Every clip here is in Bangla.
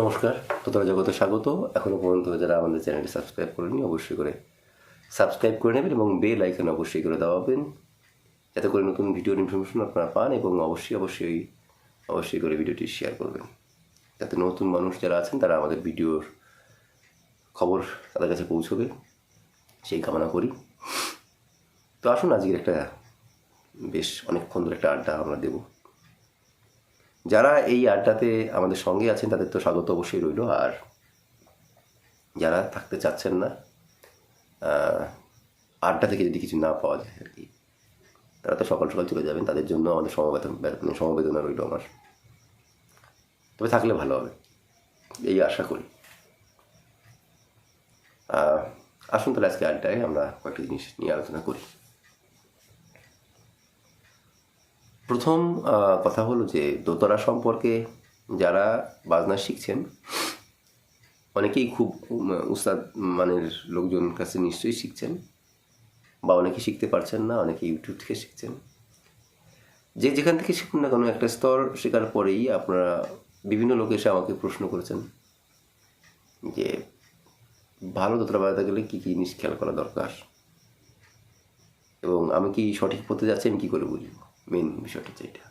নমস্কার তোতলা জগতে স্বাগত। এখনও পর্যন্ত যারা আমাদের চ্যানেলটি সাবস্ক্রাইব করেনি অবশ্যই করে সাবস্ক্রাইব করে নেবেন এবং বেল আইকন অবশ্যই করে দেওয়াবেন যাতে করে নতুন ভিডিওর ইনফরমেশন আপনারা পান এবং অবশ্যই অবশ্যই অবশ্যই করে ভিডিওটি শেয়ার করবেন। যাতে নতুন মানুষ যারা আছেন, তারা আমাদের ভিডিওর খবর তাদের কাছে পৌঁছবে। সেই কামনা করি। তো আসুন, আজকের একটা বেশ অনেকক্ষণ ধরে একটা আড্ডা আমরা দেবো। যারা এই আড্ডাতে আমাদের সঙ্গে আছেন, তাদের তো স্বাগত অবশ্যই রইল। আর যারা থাকতে চাচ্ছেন না আড্ডা থেকে যদি কিছু না পাওয়া যায় আর কি, তারা তো সকাল সকাল চলে যাবেন। তাদের জন্য আমাদের সমবেদন মানে সমবেদনা রইল আমার। তবে থাকলে ভালো হবে, এই আশা করি। আসুন তাহলে আজকে আড্ডায় আমরা কয়েকটি জিনিস নিয়ে আলোচনা করি। প্রথম কথা হলো যে দোতরা সম্পর্কে যারা বাজনা শিখছেন, অনেকেই খুব উস্তাদ মানের লোকজন কাছে নিশ্চয়ই শিখছেন বা অনেকে শিখতে পারছেন না অনেকে ইউটিউব থেকে শিখছেন। যে যেখান থেকে শিখুন না কেন, একটা স্তর শেখার পরেই আপনারা বিভিন্ন লোক এসে আমাকে প্রশ্ন করেছেন যে ভালো দোতরা বাজাতে গেলে কী কী জিনিস খেয়াল করা দরকার? এবং আমি কি সঠিক পথে যাচ্ছি, আমি কী করে বুঝব? মেন বিষয়টা এটা।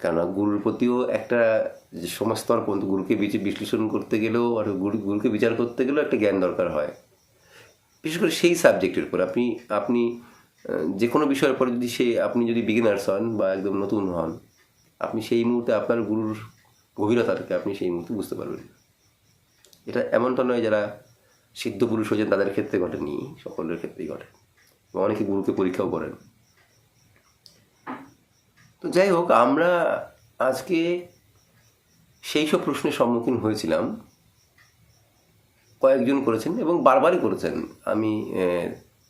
কেননা গুরুর প্রতিও একটা যে সমাজস্তর পর্যন্ত গুরুকে বিশ্লেষণ করতে গেলেও আর গুরু, গুরুকে বিচার করতে গেলেও একটা জ্ঞান দরকার হয়। বিশেষ করে সেই সাবজেক্টের উপর আপনি আপনি যে কোনো বিষয়ের পরে যদি সে, আপনি যদি বিগিনার্স হন বা একদম নতুন হন, আপনি সেই মুহূর্তে আপনার গুরুর গভীরতাটাকে আপনি সেই মুহূর্তে বুঝতে পারবেন। এটা এমনটা নয় যারা সিদ্ধ পুরুষ হয়েছেন, তাদের ক্ষেত্রে ঘটেনি, সকলের ক্ষেত্রেই ঘটে। অনেকে গুরুকে পরীক্ষাও করেন। তো যাই হোক, আমরা আজকে সেই সব প্রশ্নের সম্মুখীন হয়েছিলাম। কয়েকজন করেছেন এবং বারবারই করেছেন। আমি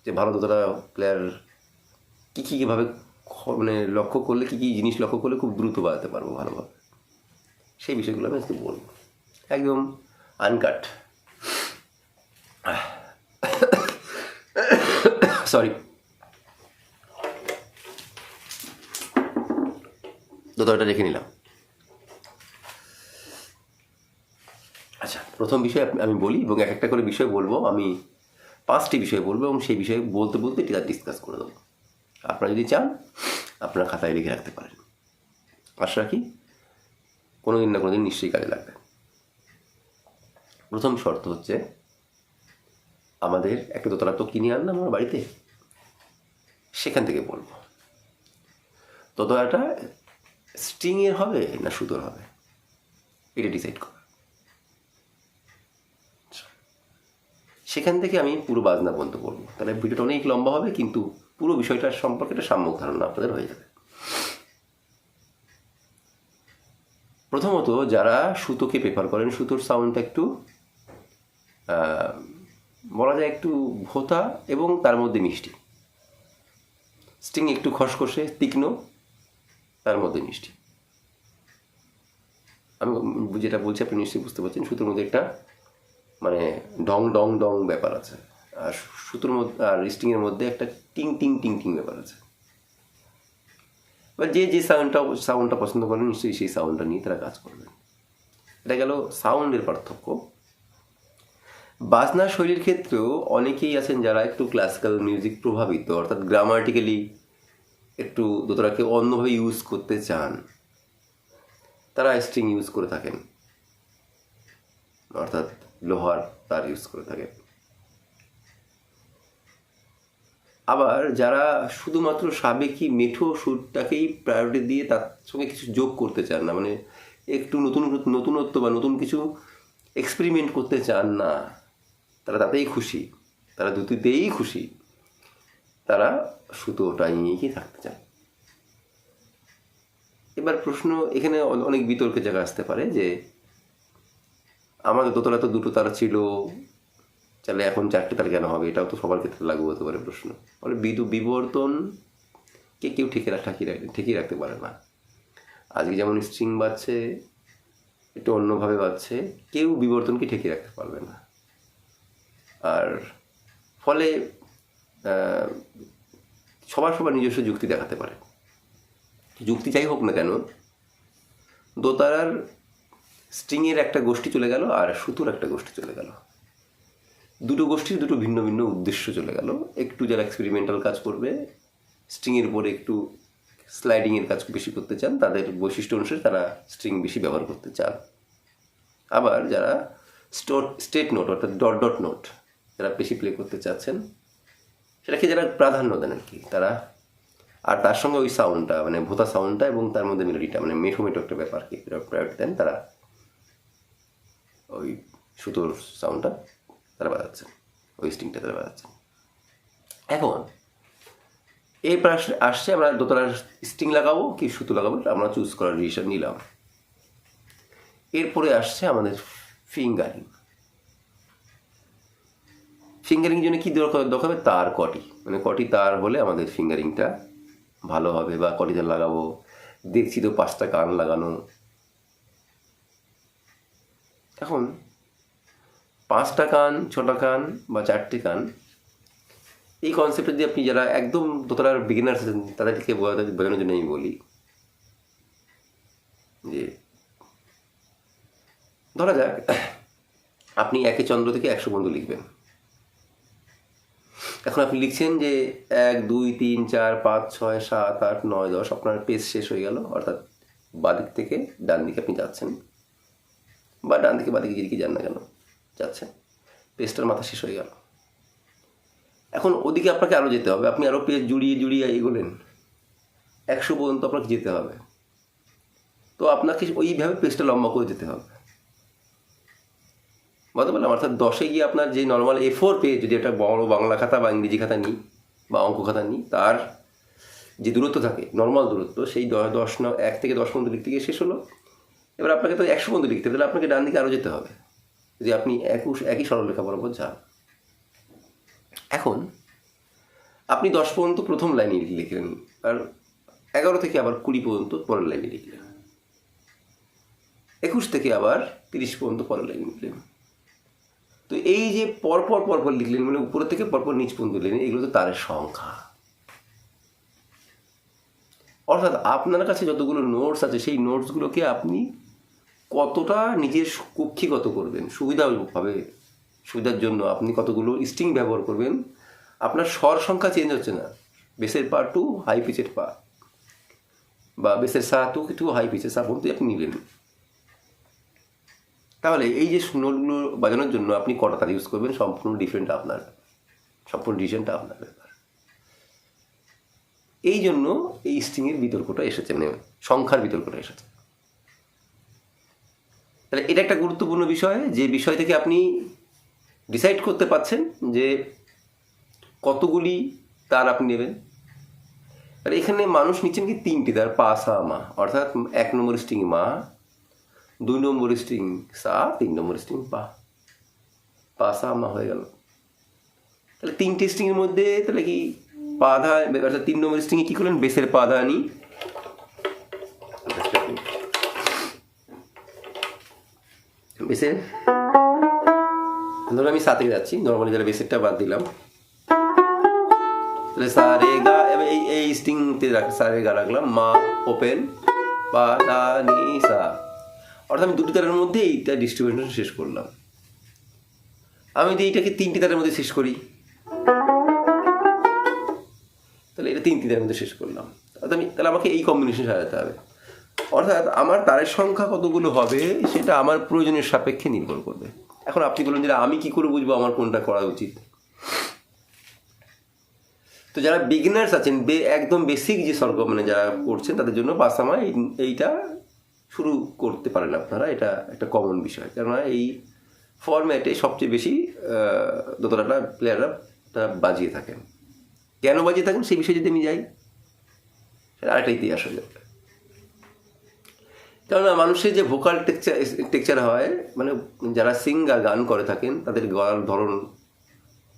যে ভালো দোতরা প্লেয়ার কী কী কীভাবে মানে লক্ষ্য করলে, কী কী জিনিস লক্ষ্য করলে খুব দ্রুত বাড়াতে পারব ভালোভাবে, সেই বিষয়গুলো আমি আজকে বলব। একদম আনকাট সরি দোতলাটা রেখে নিলাম। আচ্ছা প্রথম বিষয় আমি বলি এবং এক একটা করে বিষয় বলব। আমি পাঁচটি বিষয় বলব এবং সেই বিষয়ে বলতে বলতে এটা ডিসকাস করে দেবো। আপনারা যদি চান, আপনারা খাতায় লিখে রাখতে পারেন। আশা রাখি কোনো দিন না কোনো দিন নিশ্চয়ই কাজে লাগবে। প্রথম শর্ত হচ্ছে, আমাদের একটা দোতলা তো কিনে আনলাম আমার বাড়িতে, সেখান থেকে বলব। দোতলাটা স্ট্রিংয়ের হবে না সুতোর হবে? এটা ডিসাইড করা। সেখান থেকে আমি পুরো বাজনা বন্ধ করব। তাহলে ভিডিওটা অনেক লম্বা হবে, কিন্তু পুরো বিষয়টার সম্পর্কে একটা সাম্যক ধারণা আপনাদের হয়ে যাবে। প্রথমত, যারা সুতোকে প্রেফার করেন, সুতোর সাউন্ডটা একটু বলা যায় একটু ভোতা এবং তার মধ্যে মিষ্টি। স্টিং একটু খসখসে, তীক্ষ্ণ তার মধ্যে মিষ্টি আমি যেটা বলছি, আপনি নিশ্চয়ই বুঝতে পারছেন, সুতোর মধ্যে একটা মানে ডং ডং ডং ব্যাপার আছে। আর সুতোর মধ্যে, আর স্টিংয়ের মধ্যে একটা টিং টিং টিং টিং ব্যাপার আছে। এবার যে যে সাউন্ডটা সাউন্ডটা পছন্দ করেন, নিশ্চয়ই সেই সাউন্ডটা নিয়ে তারা কাজ করবেন। এটা গেল সাউন্ডের পার্থক্য। বাজনা শৈলীর ক্ষেত্রেও অনেকেই আছেন যারা একটু ক্লাসিক্যাল মিউজিক প্রভাবিত, অর্থাৎ গ্রামাটিক্যালি একটু দোতরাকে অন্যভাবে ইউজ করতে চান, তারা স্ট্রিং ইউজ করে থাকেন। অর্থাৎ লোহার তার ইউজ করে থাকেন। আবার যারা শুধুমাত্র সাবেকি মেঠো সুরটাকেই প্রায়োরিটি দিয়ে তার সঙ্গে কিছু যোগ করতে চান না মানে একটু নতুন, নতুনত্ব বা নতুন কিছু এক্সপেরিমেন্ট করতে চান না, তারা তাতেই খুশি। তারা দুটিতেই খুশি। তারা সুতোটা নিয়েই থাকতে চান এবার প্রশ্ন, এখানে অনেক বিতর্কের জায়গা আসতে পারে যে আমাদের দোতলা তো দুটো তারা ছিল, তাহলে এখন চারটে তার কেন হবে? এটাও তো সবার ক্ষেত্রে লাগু হতে পারে প্রশ্ন। ফলে বিদু বিবর্তন কে কেউ ঠাকি রাখ- ঠিকই রাখতে পারে না। আজকে যেমন স্ট্রিং বাজছে, একটু অন্যভাবে বাজছে, কেউ বিবর্তনকে ঠেকে রাখতে পারবে না। আর ফলে সবার সবার নিজস্ব যুক্তি দেখাতে পারে। যুক্তি যাই হোক না কেন, দোতারার স্ট্রিংয়ের একটা গোষ্ঠী চলে গেল আর সুতোর একটা গোষ্ঠী চলে গেল। দুটো গোষ্ঠীর দুটো ভিন্ন ভিন্ন উদ্দেশ্য চলে গেল। একটু যারা এক্সপেরিমেন্টাল কাজ করবে, স্ট্রিংয়ের উপরে একটু স্লাইডিংয়ের কাজ বেশি করতে চান, তাদের বৈশিষ্ট্য অনুসারে তারা স্ট্রিং বেশি ব্যবহার করতে চান। আবার যারা স্টোট স্টেট নোট অর্থাৎ ডট ডট নোট যারা বেশি প্লে করতে চাচ্ছেন সেটাকে যারা প্রাধান্য দেন আর কি, তারা, আর তার সঙ্গে ওই সাউন্ডটা মানে ভোতা সাউন্ডটা এবং তার মধ্যে মেলোডিটা মানে মেঠো মেঠো একটা ব্যাপার কি প্রায়োরিটি দেন, তারা ওই সুতোর সাউন্ডটা তারা বাজাচ্ছেন, ওই স্টিংটা তারা বাজাচ্ছেন। এখন এরপর আস- আসছে, আমরা দোতলার স্টিং লাগাবো কি সুতো লাগাবো আমরা চুজ করার ডিসিশন নিলাম। এরপরে আসছে আমাদের ফিঙ্গারিং ফিঙ্গারিং জন্য কী দরকার দরকার হবে তার কটি মানে কটি তার হলে আমাদের ফিঙ্গারিংটা ভালো হবে বা কটি তার লাগাবো। দেখছি তো পাঁচটা কান লাগানো। এখন পাঁচটা কান, ছটা কান বা চারটে কান, এই কনসেপ্টে দিয়ে আপনি যারা একদম দোতলার বিগিনার্স আছেন, তাদেরকে বোঝানোর জন্য আমি বলি যে, ধরা যাক, আপনি একে চন্দ্র থেকে একশো পর্যন্ত লিখবেন। এখন আপনি লিখছেন যে এক, দুই, তিন, চার, পাঁচ, ছয়, সাত, আট, নয়, দশ, আপনার পেজ শেষ হয়ে গেল, অর্থাৎ বাদিক থেকে ডান দিকে আপনি যাচ্ছেন। বা ডান দিকে বাদিকে যেদিকে যান না কেন, যাচ্ছেন। পেজটার মাথা শেষ হয়ে গেল। এখন ওদিকে আপনাকে আরও যেতে হবে, আপনি আরও পেজ জুড়িয়ে জুড়িয়ে এগোলেন। একশো পর্যন্ত আপনাকে যেতে হবে। তো আপনাকে ওইভাবে পেজটা লম্বা করে যেতে হবে। পারলাম অর্থাৎ দশে গিয়ে আপনার যে নর্মাল এ ফোর পেজ যদি একটা বড় বাংলা খাতা বা ইংরেজি খাতা নিই বা অঙ্ক খাতা নিই, তার যে দূরত্ব থাকে নর্মাল দূরত্ব, সেই দশ ন, এক থেকে দশ পর্যন্ত লিখতে গিয়ে শেষ হলো। এবার আপনাকে তো একশো পর্যন্ত লিখতে হবে, তাহলে আপনাকে ডান দিকে আরও যেতে হবে। যদি আপনি একুশ, একই সরলরেখা বরাবর যান। এখন, আপনি দশ পর্যন্ত প্রথম লাইনে লিখলেন, আর এগারো থেকে আবার কুড়ি পর্যন্ত পরের লাইনে লিখলেন। একুশ থেকে আবার তিরিশ পর্যন্ত পরের লাইনে লিখলেন। তো এই যে পরপর পরপর লিখলেন মানে উপর থেকে পরপর নিচ পর্যন্ত লিখলেন, এগুলো তো তারের সংখ্যা। অর্থাৎ আপনার কাছে যতগুলো নোটস আছে, সেই নোটসগুলোকে আপনি কতটা নিজের কক্ষিগত করবেন? সুবিধাভাবে, সুবিধার জন্য আপনি কতগুলো স্ট্রিং ব্যবহার করবেন? আপনার স্বর সংখ্যা চেঞ্জ হচ্ছে না। বেসের পা টু হাই পিচের পা বা বেসের সা টু টু হাই পিচের সা পর্যন্ত আপনি নিলেন তাহলে এই যে নোটগুলো বাজানোর জন্য আপনি কটা তার ইউজ করবেন? সম্পূর্ণ ডিফারেন্ট আপনার। সম্পূর্ণ ডিসিশনটা আপনার ব্যাপার। এই জন্য এই স্ট্রিংয়ের বিতর্কটা এসেছে মানে সংখ্যার বিতর্কটা এসেছে। তাহলে এটা একটা গুরুত্বপূর্ণ বিষয়, যে বিষয় থেকে আপনি ডিসাইড করতে পারছেন যে কতগুলি তার আপনি নেবেন। আর এখানে মানুষ নিচ্ছেন কি তিনটি তার, পা, সা, মা। অর্থাৎ এক নম্বর স্ট্রিং মা দুই নম্বর স্ট্রিং সা তিন নম্বর স্ট্রিং পা পা সা মা হয়ে গেল। তাহলে তিনটে স্ট্রিংয়ের মধ্যে তাহলে কি পা ধা অর্থাৎ তিন নম্বর স্ট্রিংয়ে কী করলেন? বেসের পা ধা আনি বেসের ধরুন আমি সাথে যাচ্ছি নর্মালি যারা বেসেরটা বাদ দিলাম। তাহলে সা রে গা এই এই স্ট্রিংতে রাখ সা রে গা রাখলাম, মা ওপেন পা দা নি, সা। অর্থাৎ আমি দুটি তারের মধ্যে এইটা ডিস্ট্রিবিউশন শেষ করলাম। আমি যদি এইটাকে তিনটি তারের মধ্যে শেষ করি, তাহলে এটা তিনটি তারের মধ্যে শেষ করলাম। অর্থাৎ আমি তাহলে আমাকে এই কম্বিনেশন সাজাতে হবে। অর্থাৎ আমার তারের সংখ্যা কতগুলো হবে, সেটা আমার প্রয়োজনের সাপেক্ষে নির্ভর করবে। এখন আপনি বলুন যে আমি কি করে বুঝব আমার কোনটা করা উচিত? তো যারা বিগিনার্স আছেন একদম বেসিক যে স্বর্গ মানে যারা করছেন, তাদের জন্য পাসামা এই- এইটা শুরু করতে পারেন আপনারা, এটা একটা কমন বিষয়। কেননা এই ফরম্যাটে সবচেয়ে বেশি দোতলাটা প্লেয়াররা তারা বাজিয়ে থাকেন। কেন বাজিয়ে থাকেন? সেই বিষয়ে যদি আমি যাই, সেটা আরেকটা ইতিহাস হয়ে যাবে। কেননা মানুষের যে ভোকাল টেকচার টেকচার হয় মানে যারা সিঙ্গার গান করে থাকেন, তাদের গলার ধরন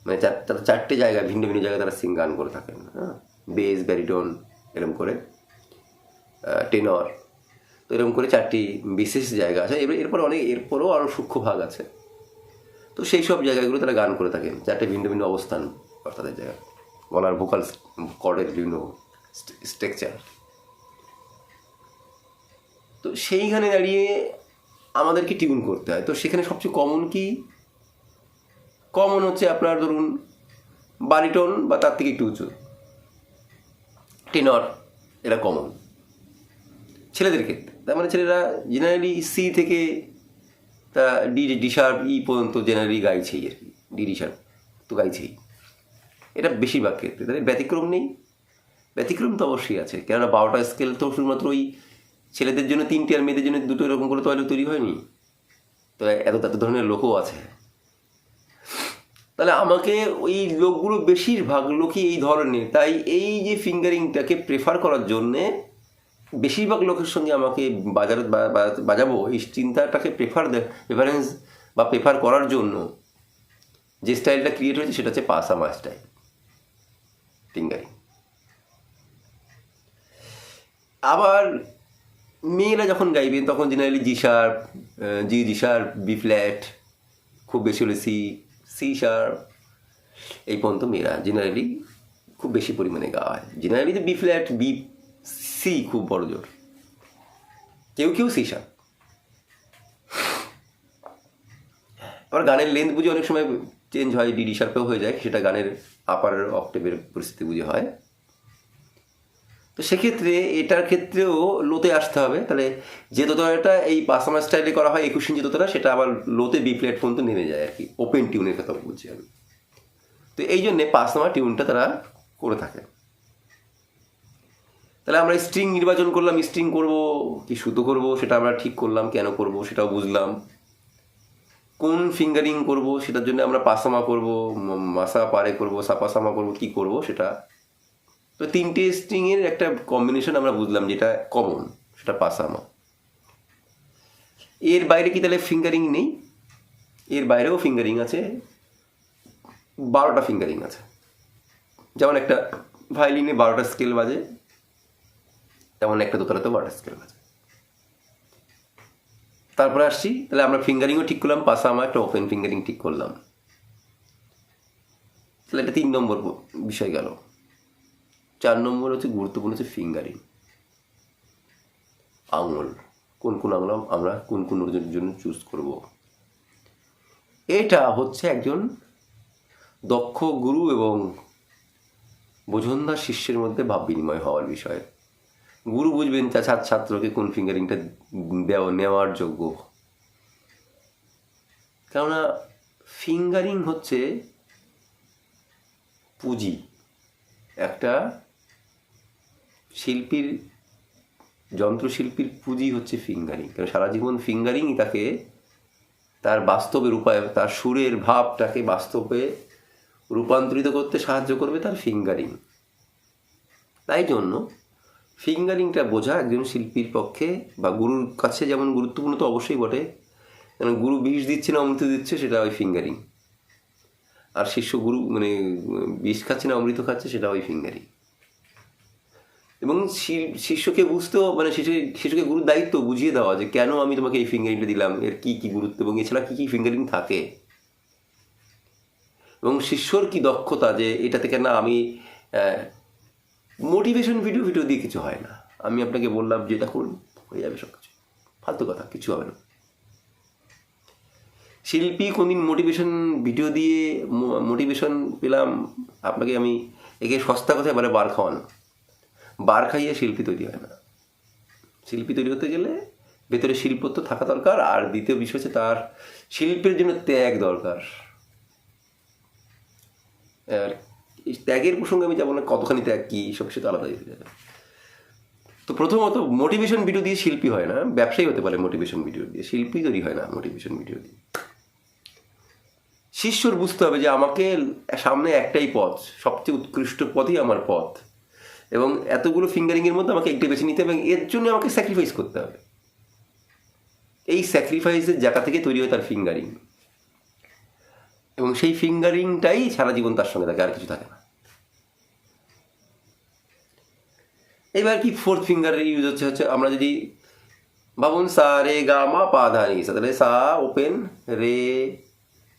মানে তারা চারটে জায়গায় ভিন্ন ভিন্ন জায়গায় তারা সিং গান করে থাকেন। হ্যাঁ? বেস ব্যারিটোন এরকম করে। টেনর এরকম করে চারটি বিশেষ জায়গা আছে। এবার এরপরে অনেক এরপরেও আরও সূক্ষ্ম ভাগ আছে। তো সেই সব জায়গাগুলো তারা গান করে থাকে চারটে ভিন্ন ভিন্ন অবস্থান অর্থাৎ জায়গা। গলার ভোকাল কর্ডের বিভিন্ন স্ট্রাকচার তো সেইখানে দাঁড়িয়ে আমাদেরকে টিউন করতে হয়। তো সেখানে সবচেয়ে কমন কি? কমন হচ্ছে আপনার ধরুন বারিটন বা তার থেকে একটু উঁচু। টেনর এরা কমন ছেলেদের ক্ষেত্রে। তার মানে ছেলেরা জেনারেলি সি থেকে তা ডি ডি শার্প ই পর্যন্ত জেনারেলি গাইছেই আর কি। ডি ডি শার্প তো গাইছেই। এটা বেশিরভাগ ক্ষেত্রে। তাদের ব্যতিক্রম নেই। ব্যতিক্রম তো অবশ্যই আছে। কেননা বারোটা স্কেল তো শুধুমাত্র ওই ছেলেদের জন্য তিনটি আর মেয়েদের জন্য দুটো এরকম করে তো তৈরি হয়নি। তো এত এত ধরনের লোকও আছে। তাহলে আমাকে ওই লোকগুলো বেশিরভাগ লোকই এই ধরনের। তাই এই যে ফিঙ্গারিংটাকে প্রেফার করার জন্যে বেশিরভাগ লোকের সঙ্গে আমাকে বাজারে বাজাবো, এই চিন্তাটাকে প্রেফার প্রেফারেন্স বা প্রেফার করার জন্য যে স্টাইলটা ক্রিয়েট হয়েছে সেটা হচ্ছে পাসামা স্টাইল ফিঙ্গারিং আবার মেয়েরা যখন গাইবেন তখন generally G sharp G G sharp B flat খুব বেশি হলে সি সি শার্প এই পর্যন্ত মেয়েরা জেনারেলি খুব বেশি পরিমাণে গাওয়া হয় জেনারেলি তো বি ফ্ল্যাট বি সি খুব বড় জোর। কেউ কেউ সি শার্প। আবার গানের লেন্থ বুঝে অনেক সময় চেঞ্জ হয় ডিডি শার্পেও হয়ে যায়, সেটা গানের আপার অক্টেভের পরিস্থিতি বুঝে হয়। তো সেক্ষেত্রে এটার ক্ষেত্রেও লোতে আসতে হবে। তাহলে যে দোতলাটা এই পাসামা স্টাইলে করা হয়, একুশ ইঞ্চি দোতলা সেটা আবার লোতে বি প্লেট পর্যন্ত নেমে যায় আর কি। ওপেন টিউনের কথা বলছি আমি। তো এই জন্যে পাসামা টিউনটা তারা করে থাকে। তাহলে আমরা স্ট্রিং নির্বাচন করলাম স্ট্রিং করব, কি সুতো করব, সেটা আমরা ঠিক করলাম, কেন করব, সেটাও বুঝলাম। কোন ফিঙ্গারিং করব, সেটার জন্য আমরা পাসামা করব মাসা পারে করব, সাপাসামা করব, কি করব সেটা। তো তিনটে স্ট্রিংয়ের একটা কম্বিনেশন আমরা বুঝলাম যেটা কমন সেটা পাসামা। এর বাইরে কি তাহলে ফিঙ্গারিং নেই? এর বাইরেও ফিঙ্গারিং আছে। বারোটা ফিঙ্গারিং আছে। যেমন একটা ভায়োলিনে বারোটা স্কেল বাজে। তেমন একটা দোতলাতেও বারোটা স্কেল বাজে তারপরে আসছি, তাহলে আমরা ফিঙ্গারিংও ঠিক করলাম, পাশে আমার একটা ওপেন ফিঙ্গারিং ঠিক করলাম। তাহলে এটা তিন নম্বর বিষয় গেল। চার নম্বর হচ্ছে গুরুত্বপূর্ণ হচ্ছে ফিঙ্গারিং আঙুল, কোন কোন আঙুল আমরা কোন কোন জন্য চুজ করব। এটা হচ্ছে একজন দক্ষ গুরু এবং বোঝনদার শিষ্যের মধ্যে ভাব বিনিময় হওয়ার বিষয়। গুরু বুঝবেন তা ছাত্র ছাত্রকে কোন ফিঙ্গারিংটা দেওয়া, নেওয়ার যোগ্য? কেননা ফিঙ্গারিং হচ্ছে পুঁজি। একটা শিল্পীর, যন্ত্রশিল্পীর পুঁজি হচ্ছে ফিঙ্গারিং কারণ সারা জীবন ফিঙ্গারিংই তাকে তার বাস্তবে রূপায়, তার সুরের ভাবটাকে বাস্তবে রূপান্তরিত করতে সাহায্য করবে তার ফিঙ্গারিং তাই জন্য ফিঙ্গারিংটা বোঝা একজন শিল্পীর পক্ষে বা গুরুর কাছে যেমন গুরুত্বপূর্ণ তো অবশ্যই বটে। কারণ গুরু বিষ দিচ্ছে না, অমৃত দিচ্ছে, সেটা ওই ফিঙ্গারিং। আর শিষ্য গুরু মানে বিষ খাচ্ছে না, অমৃত খাচ্ছে, সেটা ওই ফিঙ্গারিং। এবং শিষ্যকে বুঝতেও মানে শিশু শিশুকে গুরুর দায়িত্ব বুঝিয়ে দেওয়া যে কেন আমি তোমাকে এই ফিঙ্গারিংটা দিলাম, এর কী কী গুরুত্ব, এবং এছাড়া কী কী ফিঙ্গারিং থাকে? এবং শিষ্যর কি দক্ষতা যে এটা থেকে না আমি মোটিভেশন ভিডিও ভিডিও দিয়ে কিছু হয় না। আমি আপনাকে বললাম যেটা করুন হয়ে যাবে সব কিছু ফালতু কথা, কিছু হবে না। শিল্পী কোনদিন মোটিভেশন ভিডিও দিয়ে মোটিভেশন পেলাম, আপনাকে আমি একে সস্তা কথায় বলে বার খাওয়ানো। বার খাইয়ে শিল্পী তৈরি হয় না। শিল্পী তৈরি হতে গেলে ভেতরে শিল্পত্ব থাকা দরকার, আর দ্বিতীয় বিষয় হচ্ছে তার শিল্পের জন্য ত্যাগ দরকার। এই ত্যাগের প্রসঙ্গে আমি যাব না, কতখানি ত্যাগ, কী সব কিছু তো আলাদা হয়ে যাবে। তো প্রথমত মোটিভেশন ভিডিও দিয়ে শিল্পী হয় না, ব্যবসায়ী হতে পারে মোটিভেশন ভিডিও দিয়ে, শিল্পী তৈরি হয় না মোটিভেশন ভিডিও দিয়ে। শিষ্যর বুঝতে হবে যে আমাকে সামনে একটাই পথ, সবচেয়ে উৎকৃষ্ট পথই আমার পথ। এবং এতগুলো ফিঙ্গারিংয়ের মধ্যে আমাকে একটি বেছে নিতে হবে এবং এর জন্য আমাকে স্যাক্রিফাইস করতে হবে। এই স্যাক্রিফাইসের জায়গা থেকে তৈরি হয় তার ফিঙ্গারিং এবং সেই ফিঙ্গারিংটাই সারা জীবন তার সঙ্গে থাকে, আর কিছু থাকে না। এবার কি ফোর্থ ফিঙ্গার ইউজ হচ্ছে? হচ্ছে আমরা যদি ভাবুন সা রে গা মা পা ধা নি তাহলে সা ওপেন, রে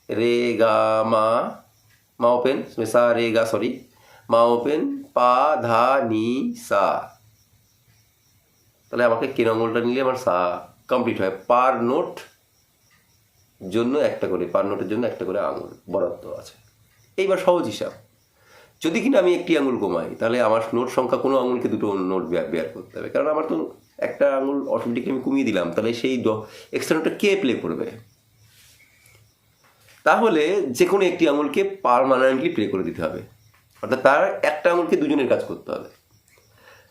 রে গা মা মা ওপেন সা রে গা সরি মা ওপেন, পা ধা নি, সা। তাহলে আমাকে কেন আঙুলটা নিলে আমার সা কমপ্লিট হয়? পার নোট জন্য একটা করে, পার নোটের জন্য একটা করে আঙুল বরাদ্দ আছে। এইবার সহজ হিসাব। যদি কিনা আমি একটি আঙুল কমাই তাহলে আমার নোট সংখ্যা কোনো আঙুলকে দুটো নোট বেয়ার করতে হবে। কারণ আমার তো একটা আঙুল অটোমেটিকলি আমি কমিয়ে দিলাম, তাহলে সেই এক্সট্রা নোটটা কে প্লে করবে? তাহলে যে কোনো একটি আঙুলকে পারমানেন্টলি প্লে করে দিতে হবে। অর্থাৎ তার একটা আঙুলকে দুজনের কাজ করতে হবে।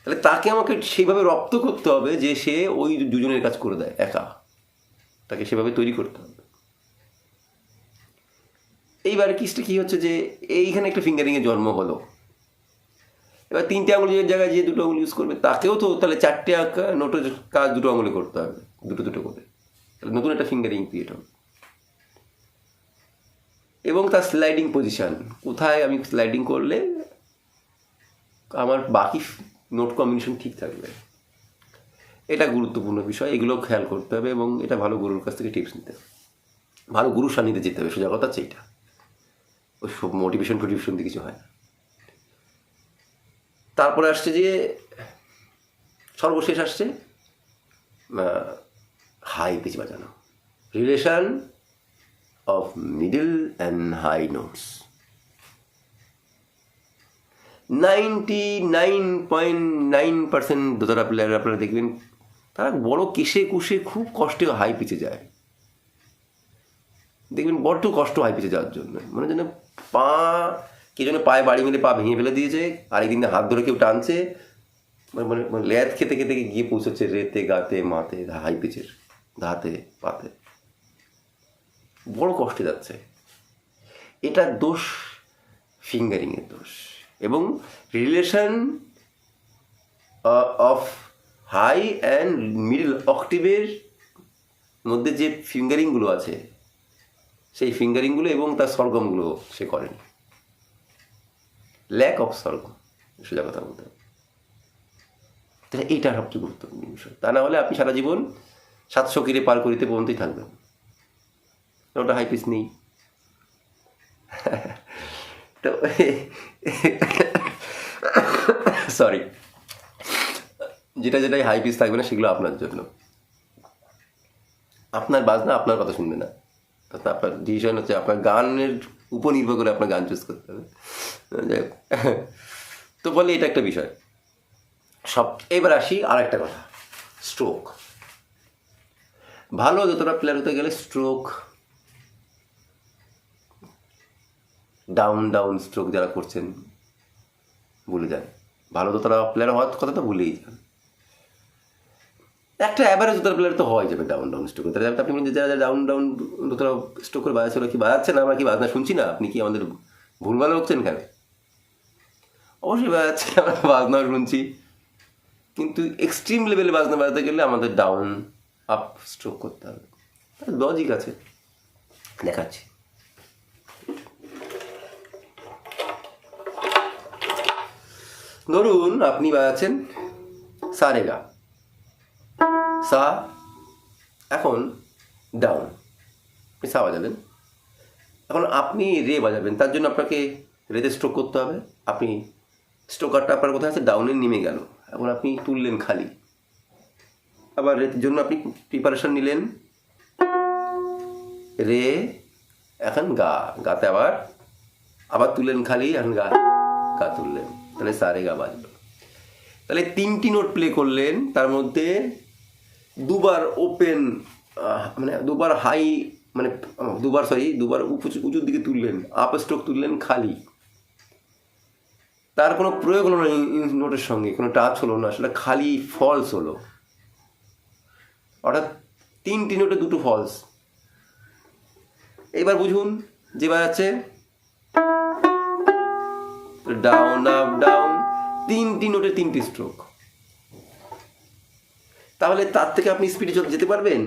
তাহলে তাকে আমাকে সেইভাবে রপ্ত করতে হবে যে সে ওই দুজনের কাজ করে দেয়, একা। তাকে সেভাবে তৈরি করতে হবে। এইবার কিসটা কী হচ্ছে যে, এইখানে একটা ফিঙ্গারিংয়ের জন্ম হলো। এবার তিনটে আঙুলের জায়গায় যে দুটো আঙুল ইউজ করবে, তাকেও তো তাহলে চারটে আঁকা- নোটের কাজ দুটো আঙুলে করতে হবে, দুটো দুটো করে। তাহলে নতুন একটা ফিঙ্গারিং ক্রিয়েট হবে। এবং তার স্লাইডিং পজিশান কোথায় আমি স্লাইডিং করলে আমার বাকি নোট কম্বিনেশন ঠিক থাকবে। এটা গুরুত্বপূর্ণ বিষয়, এগুলো খেয়াল করতে হবে এবং এটা ভালো গুরুর কাছ থেকে টিপস নিতে হবে। ভালো গুরু সান্নিধ্যে যেতে হবে, সোজা কথা এইটা। ওই সব মোটিভেশন টোটিভেশন দিয়ে কিছু হয় না। তারপরে আসছে যে, সর্বশেষ আসছে হাই পিচ বাজানো। Relation of middle and high notes ninety nine point nine percent দোতারা player আপনারা দেখবেন, তারা বড় কেসে কুশে খুব কষ্টে হাই পিচে যায়। দেখবেন বড্ড কষ্ট হাই পিচে যাওয়ার জন্য। মানে যেন পা, কে যেন পায়ে বাড়ি মেলে পা ভেঙে ফেলে দিয়েছে, আরেকদিন হাত ধরে কেউ টানছে। মানে মানে মানে ল্যাদ খেতে খেতে গিয়ে পৌঁছচ্ছে রেতে, গাতে, মাতে, হাই পিচের ধাতে পাতে। বড় কষ্টে যাচ্ছে। এটা দোষ ফিঙ্গারিংয়ের দোষ। এবং relation of high and middle অক্টিভের মধ্যে যে ফিঙ্গারিংগুলো আছে সেই ফিঙ্গারিংগুলো এবং তার সরগমগুলো সে করেন। ল্যাক অফ সরগম সোজা কথা বলতে। তাহলে এইটা সবচেয়ে গুরুত্বপূর্ণ বিষয়। তা না হলে আপনি সারা জীবন সাতশো কিরে পার করিতে পর্যন্তই থাকবেন। ওটা হাই পিস নেই। তো সরি যেটা যেটাই হাই পিস থাকবে না, সেগুলো আপনার জন্য। আপনার বাজনা আপনার কথা শুনবে না। আপনার ডিসিশন হচ্ছে আপনার গানের উপর নির্ভর করে আপনার গান চুজ করতে হবে। তো বলে, এটা একটা বিষয়। সব, এবার আসি আর একটা কথা। স্ট্রোক ভালো যতটা প্লেয়ার হতে গেলে স্ট্রোক ডাউন ডাউন স্ট্রোক যারা করছেন, ভুলে যান। ভালো যতটা প্লেয়ার হওয়ার কথা তো ভুলেই যান। একটা অ্যাভারেজ যতটা প্লেয়ার তো হওয়াই যাবে ডাউন ডাউন স্ট্রোক তাহলে আপনি বলেন যে যারা ডাউন ডাউন যতটা স্ট্রোক করে বাজাচ্ছে কি বাজাচ্ছে না? আমরা কি বাজনা শুনছি না? আপনি কি আমাদের ভুলভাল হচ্ছেন কেন? অবশ্যই বাজাচ্ছে আমরা বাজনা শুনছি। কিন্তু এক্সট্রিম লেভেলে বাজনা বাজাতে গেলে আমাদের ডাউন আপ স্ট্রোক করতে হবে। লজিক আছে। দেখাচ্ছি। ধরুন আপনি বাজাচ্ছেন সা রে গা সা এখন ডাউন আপনি সা বাজাবেন এখন আপনি রে বাজাবেন, তার জন্য আপনাকে রেতে স্ট্রোক করতে হবে। আপনি স্ট্রোকারটা আপনার কোথায় আছে? ডাউনে নেমে গেল। এখন আপনি তুললেন খালি। আবার রেতের জন্য আপনি প্রিপারেশন নিলেন। রে, এখন গা, গাতে আবার আবার তুললেন খালি, এখন গা গা তুললেন। তাহলে সারে গা বাজলো। তাহলে তিনটি নোট প্লে করলেন, তার মধ্যে দুবার ওপেন মানে দুবার হাই মানে দুবার সরি দুবার উঁচু, উঁচুর দিকে তুললেন আপ স্ট্রোক তুললেন খালি। তার কোনো প্রয়োগ হলো না নোটের সঙ্গে, কোনো টাচ হলো না, সেটা খালি ফলস হলো। অর্থাৎ তিনটি নোটে দুটো ফলস এবার বুঝুন যে বাজাচ্ছে ডাউন আপ ডাউন তিনটি নোটে তিনটি স্ট্রোক তাহলে তার থেকে আপনি স্পিডে যেতে পারবেন,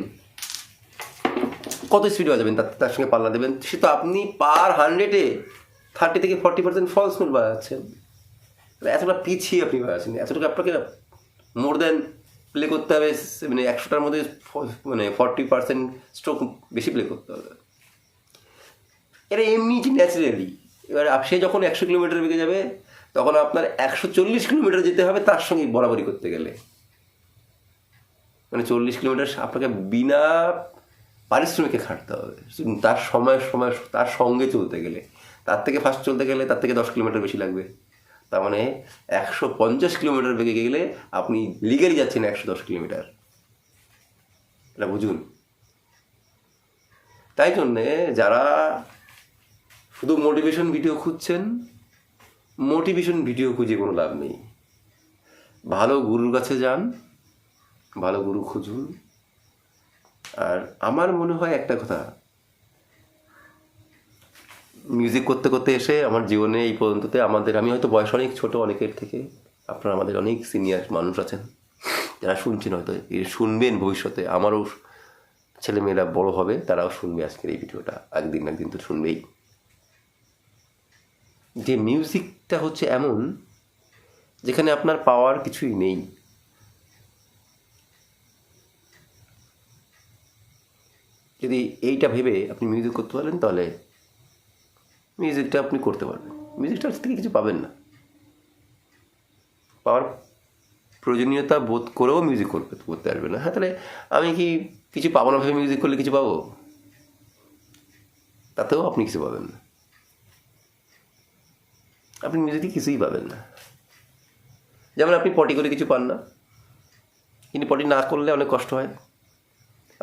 কত স্পিড বাজাবেন তার তার সঙ্গে পাল্লা দেবেন? সে তো আপনি পার হান্ড্রেডে থার্টি থেকে ফর্টি পার্সেন্ট ফলস নোট বাজাচ্ছেন এতটা পিছিয়ে আপনি বাজাচ্ছেন এতটুকু আপনাকে মোর দেন প্লে করতে হবে মানে একশোটার মধ্যে মানে ফর্টি পার্সেন্ট স্ট্রোক বেশি প্লে করতে হবে। এটা এমনি ন্যাচারালি এবার সে যখন একশো কিলোমিটার বেগে যাবে, তখন আপনার একশো চল্লিশ কিলোমিটার যেতে হবে তার সঙ্গে বরাবরি করতে গেলে। মানে চল্লিশ কিলোমিটার আপনাকে বিনা পারিশ্রমিকে খাটতে হবে। তার সময় সময়, তার সঙ্গে চলতে গেলে, তার থেকে ফার্স্ট চলতে গেলে তার থেকে দশ কিলোমিটার বেশি লাগবে। তার মানে একশো পঞ্চাশ কিলোমিটার বেগে গেলে আপনি লিগালি যাচ্ছেন একশো দশ কিলোমিটার। এটা বুঝুন। তাই জন্যে যারা শুধু মোটিভেশন ভিডিও খুঁজছেন মোটিভেশন ভিডিও খুঁজে কোনো লাভ নেই। ভালো গুরুর কাছে যান ভালো গুরু খুঁজুন। আর আমার মনে হয় একটা কথা মিউজিক করতে করতে এসে আমার জীবনে এই পর্যন্ততে আমাদের, আমি হয়তো বয়স অনেক ছোট অনেকের থেকে, আপনারা আমাদের অনেক সিনিয়র মানুষ আছেন, যারা শুনছেন হয়তো শুনবেন ভবিষ্যতে, আমারও ছেলেমেয়েরা বড় হবে, তারাও শুনবে আজকের এই ভিডিওটা, একদিন একদিন তো শুনবেই। যে মিউজিকটা হচ্ছে এমন, যেখানে আপনার পাওয়ার কিছুই নেই। যদি এইটা ভেবে আপনি মিউজিক করতে পারেন, তাহলে মিউজিকটা আপনি করতে পারবেন। মিউজিকটা থেকে কিছু পাবেন না। পাওয়ার প্রয়োজনীয়তা বোধ করেও মিউজিক করতে করতে পারবে না। হ্যাঁ তাহলে আমি কি কিছু পাবো না ভেবে মিউজিক করলে কিছু পাবো? তাতেও আপনি কিছু পাবেন না। আপনি মিউজিকে কিছুই পাবেন না। যেমন আপনি পটি করে কিছু পান না। কিন্তু পটি না করলে অনেক কষ্ট হয়।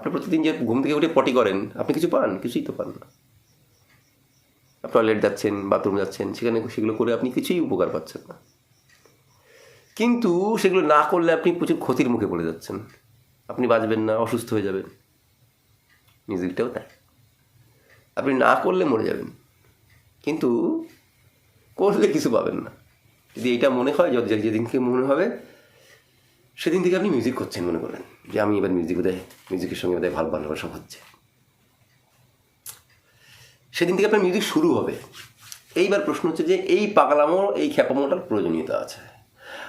আপনি প্রতিদিন যে ঘুম থেকে উঠে পটি করেন, আপনি কিছু পান? কিছুই তো পান না। টয়লেট যাচ্ছেন বাথরুম যাচ্ছেন, সেখানে সেগুলো করে আপনি কিছুই উপকার পাচ্ছেন না। কিন্তু সেগুলো না করলে আপনি প্রচুর ক্ষতির মুখে পড়ে যাচ্ছেন। আপনি বাঁচবেন না, অসুস্থ হয়ে যাবেন। মিউজিকটাও তাই। আপনি না করলে মরে যাবেন। কিন্তু করলে কিছু পাবেন না। যদি এটা মনে হয় যেদিনকে মনে হবে, সেদিন থেকে আপনি মিউজিক করছেন মনে করেন যে আমি এবার মিউজিক বোধহয় মিউজিকের সঙ্গে বোধহয় ভালো ভালোবাসা হচ্ছে। সেদিন থেকে আপনার মিউজিক শুরু হবে। এইবার প্রশ্ন হচ্ছে যে, এই পাগলামো এই খ্যাপামোটার প্রয়োজনীয়তা আছে।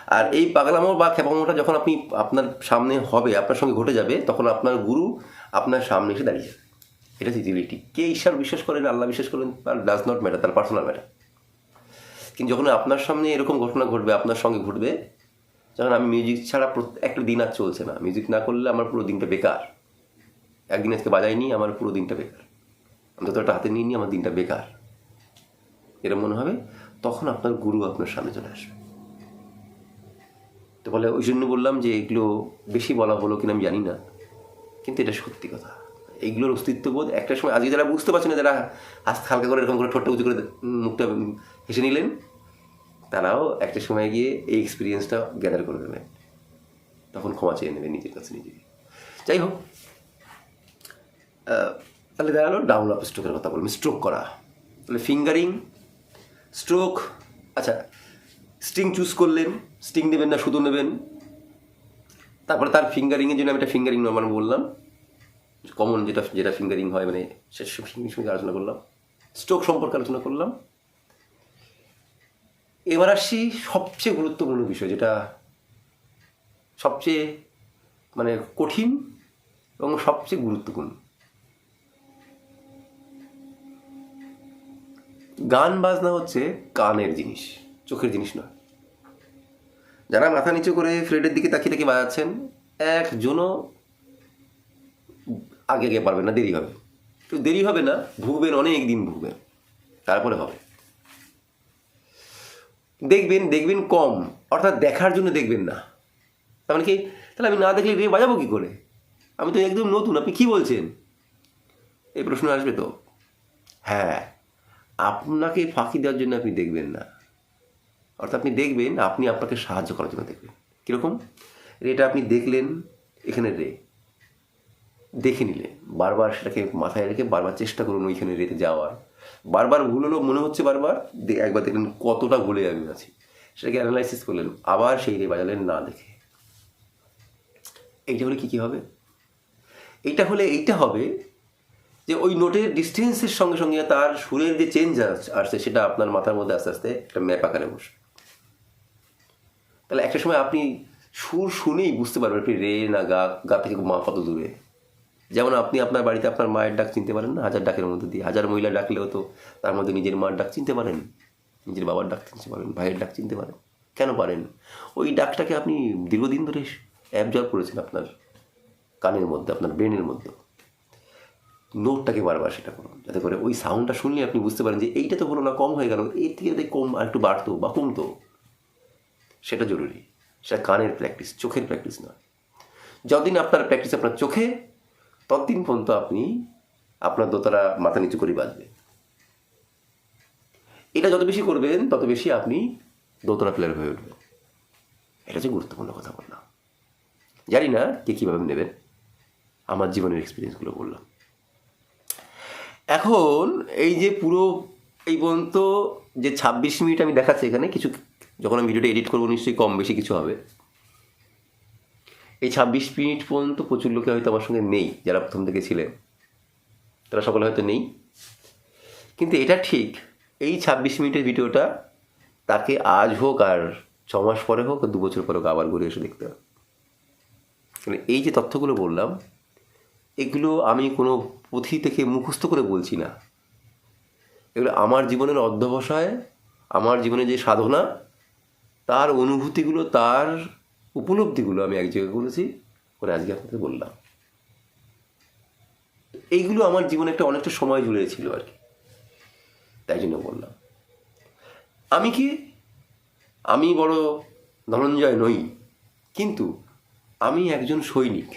আর এই পাগলামো বা খ্যাপামোটা যখন আপনি, আপনার সামনে হবে, আপনার সঙ্গে ঘটে যাবে, তখন আপনার গুরু আপনার সামনে এসে দাঁড়িয়ে যাবে। এটা রিয়েলিটি কে ঈশ্বর বিশ্বাস করেন, আল্লাহ বিশ্বাস করেন তার ডাজ নট ম্যাটার তার পার্সোনাল ম্যাটার কিন্তু যখন আপনার সামনে এরকম ঘটনা ঘটবে, আপনার সঙ্গে ঘটবে যখন আমি মিউজিক ছাড়া একটা দিন আর চলছে না। মিউজিক না করলে আমার পুরো দিনটা বেকার। একদিন আজকে বাজাইনি, আমার পুরো দিনটা বেকার। অন্তত একটা হাতে নিয়ে নিই আমার দিনটা বেকার। এরকম মনে হবে, তখন আপনার গুরু আপনার সামনে চলে আসবে। তো বলে, ওই জন্য বললাম যে এগুলো বেশি বলা হলো কিনা আমি জানি না, কিন্তু এটা সত্যি কথা। এইগুলোর অস্তিত্ববোধ একটা সময়, আজকে যারা বুঝতে পারছে না, যারা হাত হালকা করে এরকম করে ঠোঁটটা উঁচু করে মুখটা হেসে নিলেন তারাও একটা সময় গিয়ে এই এক্সপিরিয়েন্সটা গ্যাদার করে নেবে তখন ক্ষমা চেয়ে নেবে নিজের কাছে নিজে যাই হোক তাহলে দেখা গেলো ডাউন আপ স্ট্রোকের কথা বললাম স্ট্রোক করা। তাহলে ফিঙ্গারিং স্ট্রোক আচ্ছা স্টিং চুজ করলেন স্টিং নেবেন না, শুধু নেবেন। তারপরে তার ফিঙ্গারিংয়ের জন্য আমি একটা ফিঙ্গারিং নর্মাল বললাম। কমন যেটা যেটা ফিঙ্গারিং হয় মানে সে সঙ্গে আলোচনা করলাম। স্ট্রোক সম্পর্কে আলোচনা করলাম। এবার আসছি সবচেয়ে গুরুত্বপূর্ণ বিষয়, যেটা সবচেয়ে মানে কঠিন এবং সবচেয়ে গুরুত্বপূর্ণ। গান বাজনা হচ্ছে কানের জিনিস, চোখের জিনিস নয়। যারা মাথা নিচু করে ফ্রেডের দিকে তাকিয়ে তাকিয়ে বাজাচ্ছেন, একজনও আগে আগে পারবেন না, দেরি হবে। তো দেরি হবে না, ভুগবেন, অনেক দিন ভুগবেন, তারপরে হবে। দেখবেন দেখবেন কম। অর্থাৎ দেখার জন্য দেখবেন না। তার মানে কি? তাহলে আমি না দেখলে রে বাজাবো কী করে? আমি তো একদম নতুন, আপনি কী বলছেন? এই প্রশ্ন আসবে তো। হ্যাঁ আপনাকে ফাঁকি দেওয়ার জন্য আপনি দেখবেন না। অর্থাৎ আপনি দেখবেন, আপনি আপনাকে সাহায্য করার জন্য দেখবেন। কীরকম? রেটা আপনি দেখলেন, এখানে রে। দেখে নিলে বারবার সেটাকে মাথায় রেখে বারবার চেষ্টা করুন ওইখানে রেতে যাওয়ার। বারবার ভুল হলো, মনে হচ্ছে বারবার একবার দেখলেন কতটা ভুলে আমি আছি। সেটাকে অ্যানালাইসিস করলেন, আবার সেই রে বাজালেন না দেখে। এইটা হলে কী কী হবে? এইটা হলে, এইটা হবে যে ওই নোটের ডিস্টেন্সের সঙ্গে সঙ্গে তার সুরের যে চেঞ্জ আসছে, সেটা আপনার মাথার মধ্যে আস্তে আস্তে একটা ম্যাপ আকারে বসে। তাহলে একটা সময় আপনি সুর শুনেই বুঝতে পারবেন আপনি রে না গা গা থেকে মা কত দূরে। যেমন আপনি আপনার বাড়িতে আপনার মায়ের ডাক চিনতে পারেন না? হাজার ডাকের মধ্যে দিয়ে। হাজার মহিলা ডাকলেও তো তার মধ্যে নিজের মার ডাক চিনতে পারেন। নিজের বাবার ডাক চিনতে পারেন, ভাইয়ের ডাক চিনতে পারেন। কেন পারেন? ওই ডাকটাকে আপনি দীর্ঘদিন ধরে অ্যাবজর্ব করেছেন আপনার কানের মধ্যে, আপনার ব্রেনের মধ্যে। নোটটাকে বারবার সেটা করুন, যাতে করে ওই সাউন্ডটা শুনলে আপনি বুঝতে পারেন যে এইটা তো হলো না, কম হয়ে গেল। এর থেকে যাতে কম আর একটু বাড়তো বা কমতো, সেটা জরুরি। সেটা কানের প্র্যাকটিস চোখের প্র্যাকটিস নয়। যতদিন আপনার প্র্যাকটিস আপনার চোখে ততদিন পর্যন্ত আপনি আপনার দোতারা মাথা নিচু করে বাজবে এটা যত বেশি করবেন, তত বেশি আপনি দোতরা প্লেয়ার হয়ে উঠবেন। এটা যে গুরুত্বপূর্ণ কথা বললাম। জানি না কে কীভাবে নেবেন। আমার জীবনের এক্সপিরিয়েন্সগুলো বললাম। এখন এই যে পুরো, এই পর্যন্ত যে ছাব্বিশ মিনিট আমি দেখাচ্ছি এখানে, কিছু যখন আমি ভিডিওটা এডিট করব, নিশ্চয়ই কম বেশি কিছু হবে। এই ছাব্বিশ মিনিট পর্যন্ত প্রচুর লোকে হয়তো আমার সঙ্গে নেই, যারা প্রথম থেকে ছিলেন। তারা সকলে হয়তো নেই। কিন্তু এটা ঠিক, এই ছাব্বিশ মিনিটের ভিডিওটা তাকে আজ হোক আর ছ মাস পরে হোক, দু বছর পরে হোক আবার ঘুরে এসে দেখতে হবে। মানে এই যে তথ্যগুলো বললাম, এগুলো আমি কোনো পুঁথি থেকে মুখস্থ করে বলছি না। এগুলো আমার জীবনের অধ্যবসায়, আমার জীবনে যে সাধনা, তার অনুভূতিগুলো, তার উপলব্ধিগুলো আমি এক জায়গায় করেছি করে আজকে আপনাদের বললাম। এইগুলো আমার জীবনে একটা অনেকটা সময় জুড়ে ছিল আর কি। তাই জন্য বললাম। আমি কি, আমি বড় ধনঞ্জয় নই, কিন্তু আমি একজন সৈনিক,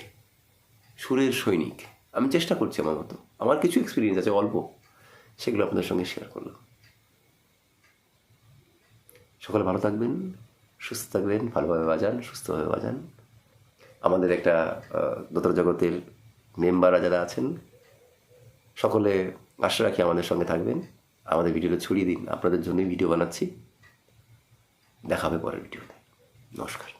সুরের সৈনিক। আমি চেষ্টা করছি আমার মতো। আমার কিছু এক্সপিরিয়েন্স আছে, অল্প। সেগুলো আপনাদের সঙ্গে শেয়ার করলাম। সকলে ভালো থাকবেন। সুস্থ থাকবেন, ভালোভাবে বাজান, সুস্থভাবে বাজান। আমাদের একটা দোতর জগতের মেম্বাররা যারা আছেন, সকলে আশা রাখি আমাদের সঙ্গে থাকবেন। আমাদের ভিডিওটা ছড়িয়ে দিন। আপনাদের জন্যই ভিডিও বানাচ্ছি। দেখাবে পরের ভিডিওতে। নমস্কার।